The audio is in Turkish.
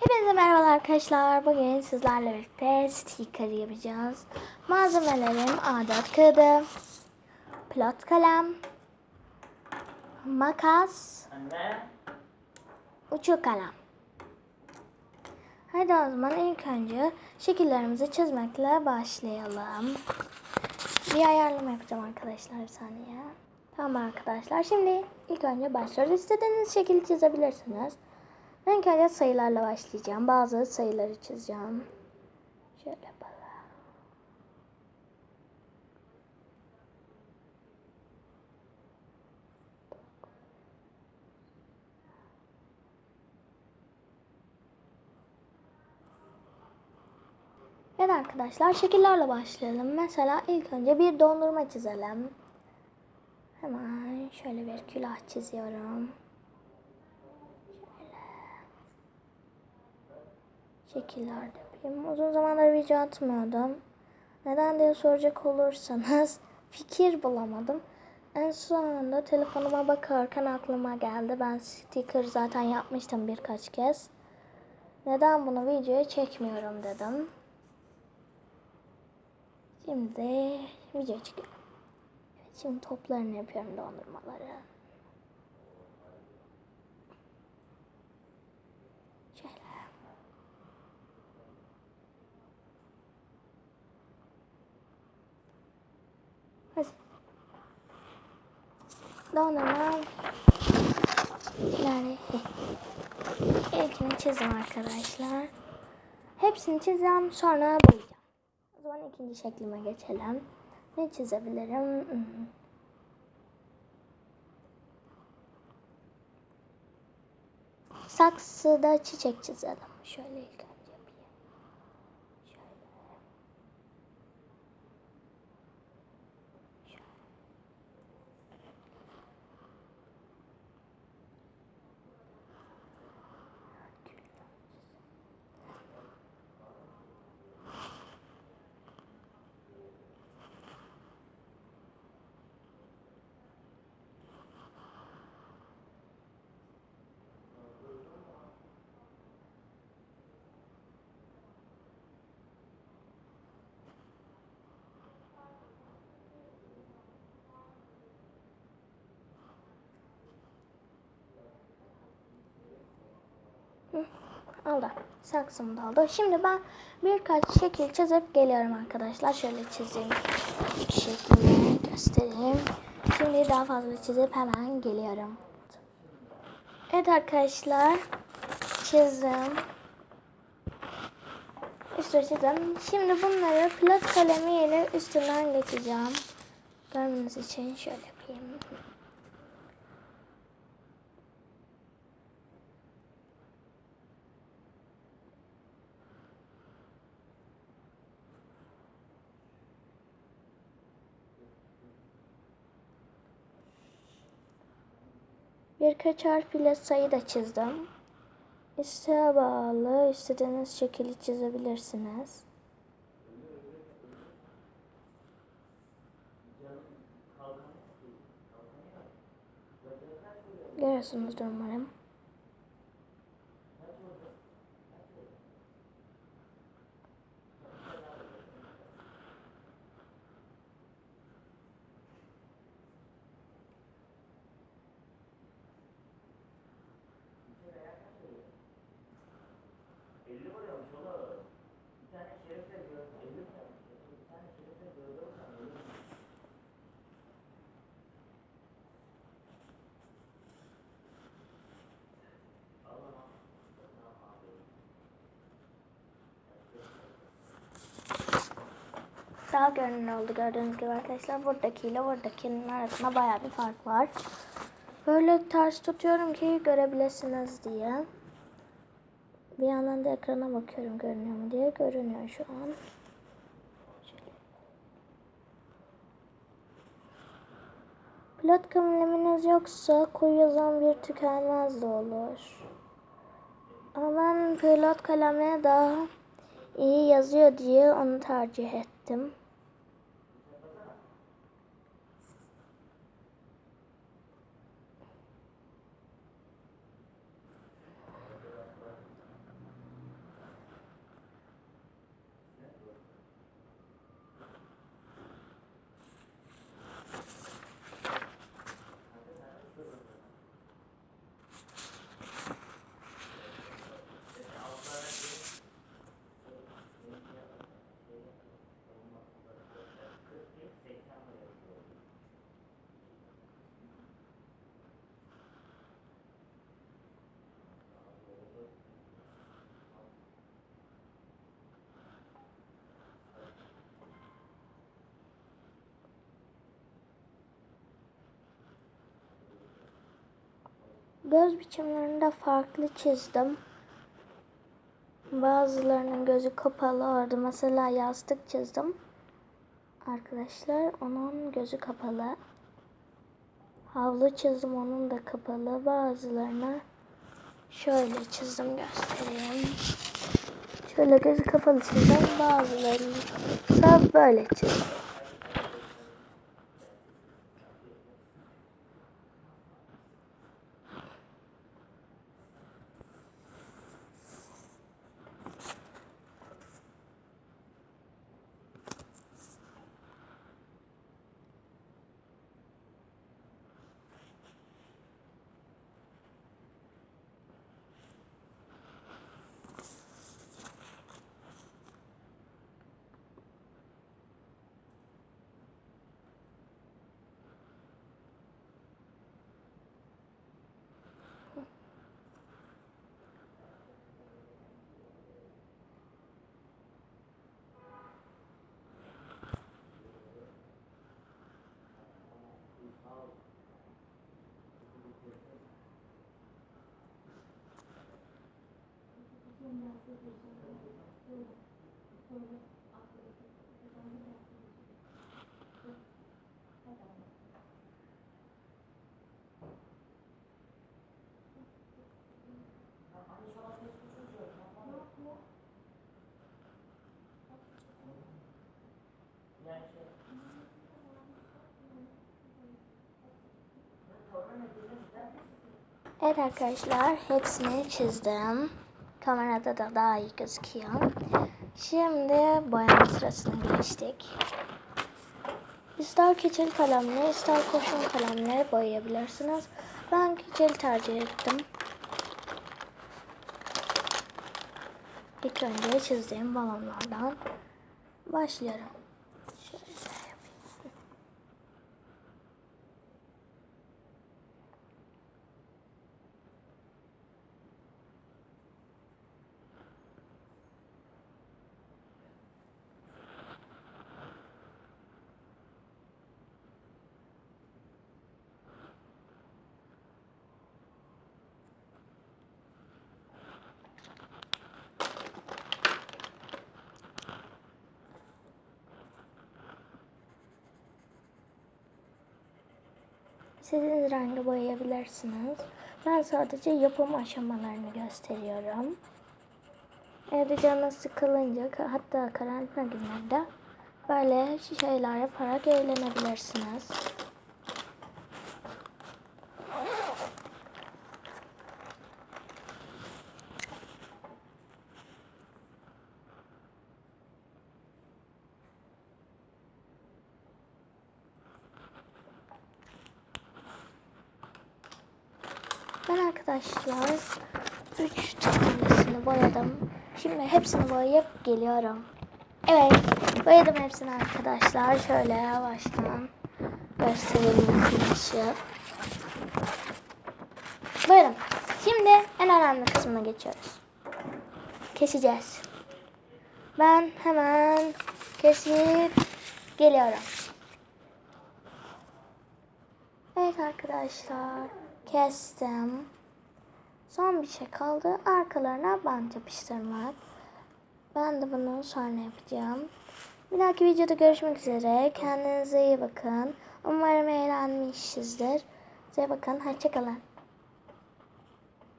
Hepinize merhaba arkadaşlar. Bugün sizlerle birlikte sticker yapacağız. Malzemelerim A4 kağıdı, pilot kalem, makas, uçuk kalem. Hadi o zaman ilk önce şekillerimizi çizmekle başlayalım. Bir ayarlama yapacağım arkadaşlar bir saniye. Tamam arkadaşlar şimdi ilk önce başlıyoruz. İstediğiniz şekilde çizebilirsiniz. Ben önce sayılarla başlayacağım. Bazı sayıları çizeceğim. Şöyle yapalım. Evet arkadaşlar şekillerle başlayalım. Mesela ilk önce bir dondurma çizelim. Hemen şöyle bir külah çiziyorum. Şekillerde yapayım. Uzun zamandır video atmıyordum. Neden diye soracak olursanız fikir bulamadım. En sonunda telefonuma bakarken aklıma geldi. Ben sticker zaten yapmıştım birkaç kez. Neden bunu videoya çekmiyorum dedim. Şimdi video çekiyorum. Şimdi toplarını yapıyorum dondurmaları. Şöyle. Hadi. Dondurma. Yani ilkini çizdim arkadaşlar. Hepsini çizeceğim sonra boyayacağım. O zaman ikinci şeklime geçelim. Ne çizebilirim? Saksıda çiçek çizelim. Şöyle ilk Oldu. Saksım da oldu. Şimdi ben birkaç şekil çizip geliyorum arkadaşlar. Şöyle çizeyim. Şeklini göstereyim. Şimdi daha fazla çizip hemen geliyorum. Evet arkadaşlar. Çizdim. Üstü çizdim. Şimdi bunları pilot kalemiyle üstünden geçeceğim. Görmeniz için şöyle yapayım. Birkaç harf ile sayı da çizdim. İsteğe bağlı istediğiniz şekilde çizebilirsiniz. Görüyorsunuzdur umarım. Daha görünür oldu gördüğünüz gibi arkadaşlar. Buradakiyle buradakinin arasında bayağı bir fark var. Böyle ters tutuyorum ki görebilirsiniz diye. Bir yandan da ekrana bakıyorum görünüyor mu diye. Görünüyor şu an. Pilot kaleminiz yoksa koyu yazan bir tükenmez de olur. Ama ben pilot kalemle daha iyi yazıyor diye onu tercih ettim. Göz biçimlerini de farklı çizdim. Bazılarının gözü kapalı orada. Mesela yastık çizdim. Arkadaşlar onun gözü kapalı. Havlu çizdim onun da kapalı. Bazılarını şöyle çizdim göstereyim. Şöyle gözü kapalı çizdim. Bazılarını ise böyle çizdim. Evet arkadaşlar hepsini çizdim. Kamerada da daha iyi gözüküyor. Şimdi boyama sırasına geçtik. İster keçeli kalemle ister kurşun kalemle boyayabilirsiniz. Ben keçeli tercih ettim. İlk önce çizdiğim balonlardan başlıyorum. Şöyle yapayım. İstediğiniz rengi boyayabilirsiniz. Ben sadece yapım aşamalarını gösteriyorum. Evde canınız sıkılınca hatta karantina günlerinde böyle şeyler yaparak eğlenebilirsiniz. Ben arkadaşlar 3 tanesini boyadım. Şimdi hepsini boyayıp geliyorum. Evet boyadım hepsini arkadaşlar. Şöyle yavaştan gösterelim kılıçı. Boyadım. Şimdi en önemli kısmına geçiyoruz. Keseceğiz. Ben hemen kesip geliyorum. Evet arkadaşlar kestim. Son bir şey kaldı. Arkalarına bant yapıştırmak. Ben de bunu sonra yapacağım. Bir dahaki videoda görüşmek üzere. Kendinize iyi bakın. Umarım eğlenmişsizdir. Size bakın. Hoşçakalın.